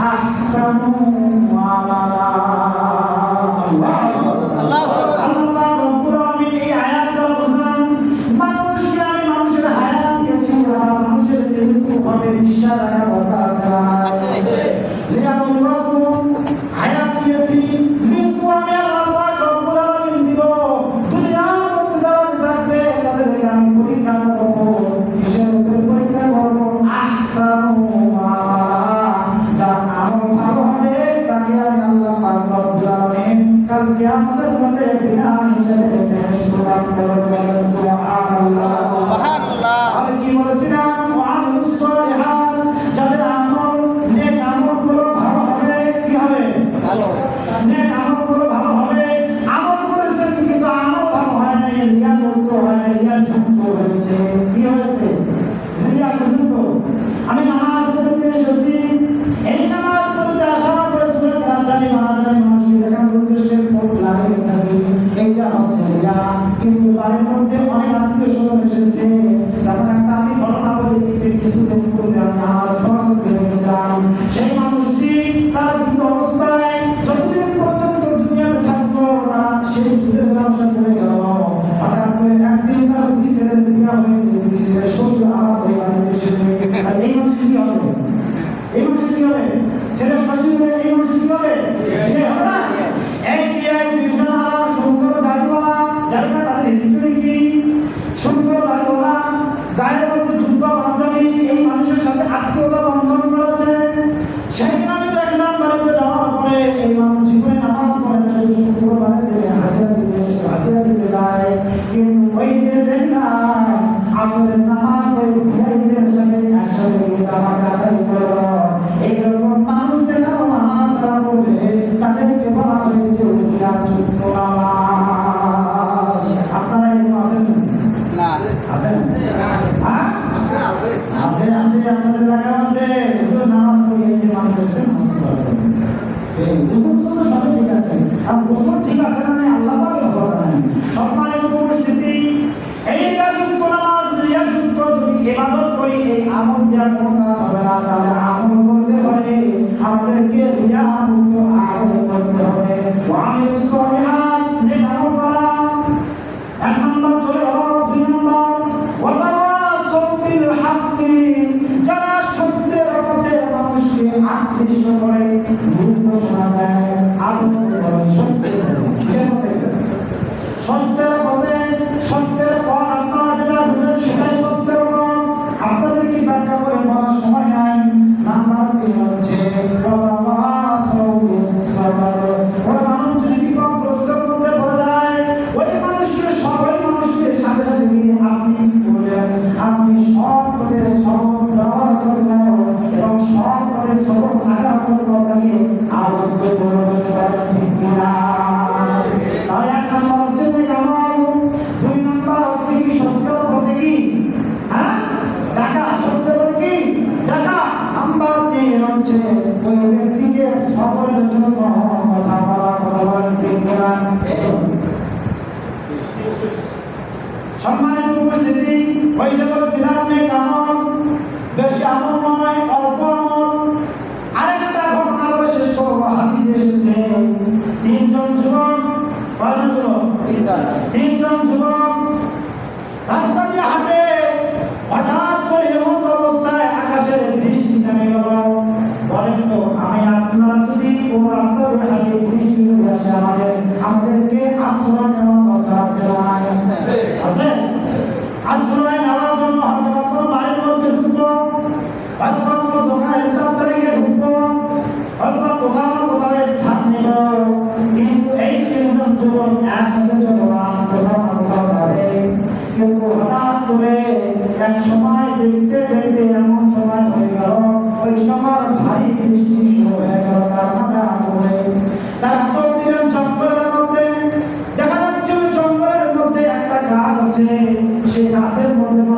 أحسنوا عملا to your fiance. কিন্তু ওইদের না আসলে নামাজ আদায় করো এইরকম মানুষ আছে আপনাদের এলাকা আছে নামাজ পড়ে এই যে মানুষ আছে ঠিক আছে আর গোসল ঠিক আছে না আল্লাহ সম্মানিত উপস্থিতি, এই রিয়াযুক্ত নামাজ রিয়াযুক্ত যদি ইবাদত করি, এই আমল দেওয়ার কোনো কাজ হবে না। তাহলে আমল করতে পারে আমাদেরকে রিয়া মুক্ত আমল করতে হবে। আমি সহায়াত যে আমল করা। এক নম্বর চলে হলো দুই নম্বর। ওয়াতাওয়াসাউবিল হাক্কি, যারা সত্যের পথে মানুষকে আকৃষ্ট করে ভুল ঘোষণা দেয়। আদর্শ সত্যের সব সম্মানিত উপস্থিতি ওই সকল নে কামন বেশি আমল নয় অল্প আমল। আরেকটা ঘটনা বলে শেষ করব হাদিসে এসেছে তিনজন যুবক পাঁচজন যুবক? তিনজন। যুবক রাস্তা দিয়ে হাঁটে হঠাৎ করে এমন অবস্থায় আকাশের বৃষ্টি নেমে গেল। বলেন তো আমি আপনারা যদি কোন রাস্তা দিয়ে হাঁটি কিন্তু হঠাৎ করে এক সময় দেখতে দেখতে এমন সময় হয়ে গেল ওই সময় ভারী বৃষ্টি শুরু হয়ে গেল তার মাথা করে তার চোখ দিলেন জঙ্গলের মধ্যে দেখা যাচ্ছে জঙ্গলের মধ্যে একটা গাছ আছে সেই গাছের মধ্যে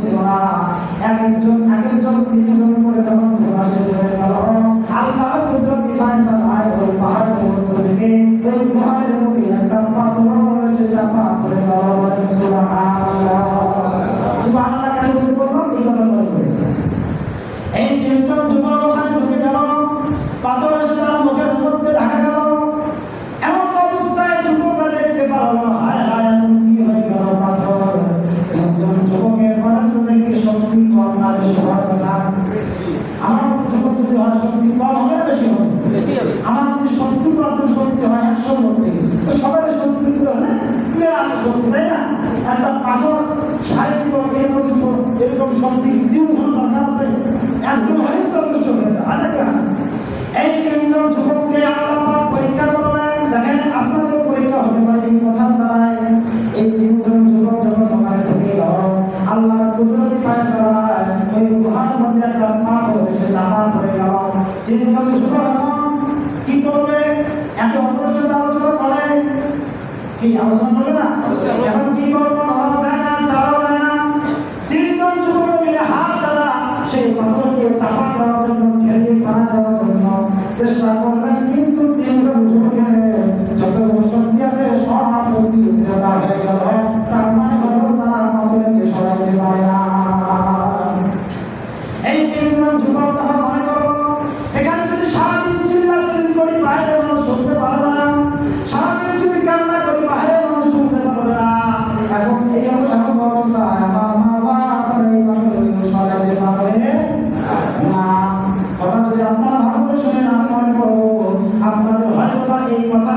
ছিল না এক একজন এক একজন তিনজন আমার যখন যদি শক্তি কম হবে। বেশি আমার যদি সত্তর পার্সেন্ট হয় একশোর সবাই শক্তি তুমি আর শক্তি একটা পাথর সাড়ে এরকম এরকম শক্তি দ্বিগুণ আছে? একজন হলে যথেষ্ট হয়ে যায় আচ্ছা, এই কি করবে? একে অপরের সাথে আলোচনা করে কি আলোচনা করবে না এখন কি করব ধরাও যায় না চালাও যায় না তিনজন যুবক মিলে হাত দ্বারা সেই পাথরকে চাপা দেওয়ার জন্য খেলিয়ে ফেলা দেওয়ার জন্য চেষ্টা করবেন dei 14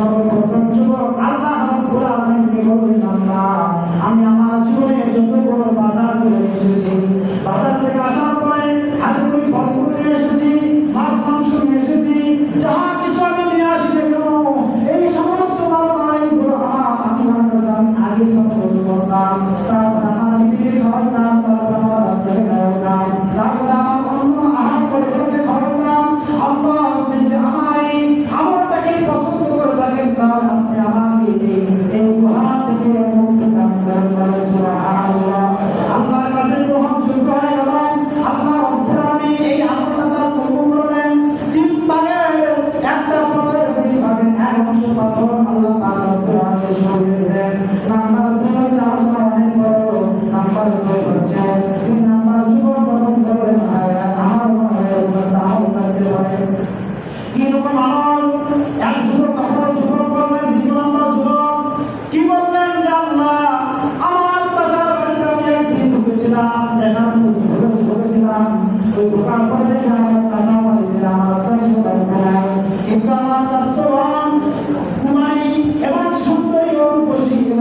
সম্পর্ক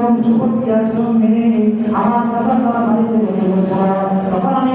একজন যুবতী একজন মেয়ে আমার চাচার বাড়িতে তখন আমি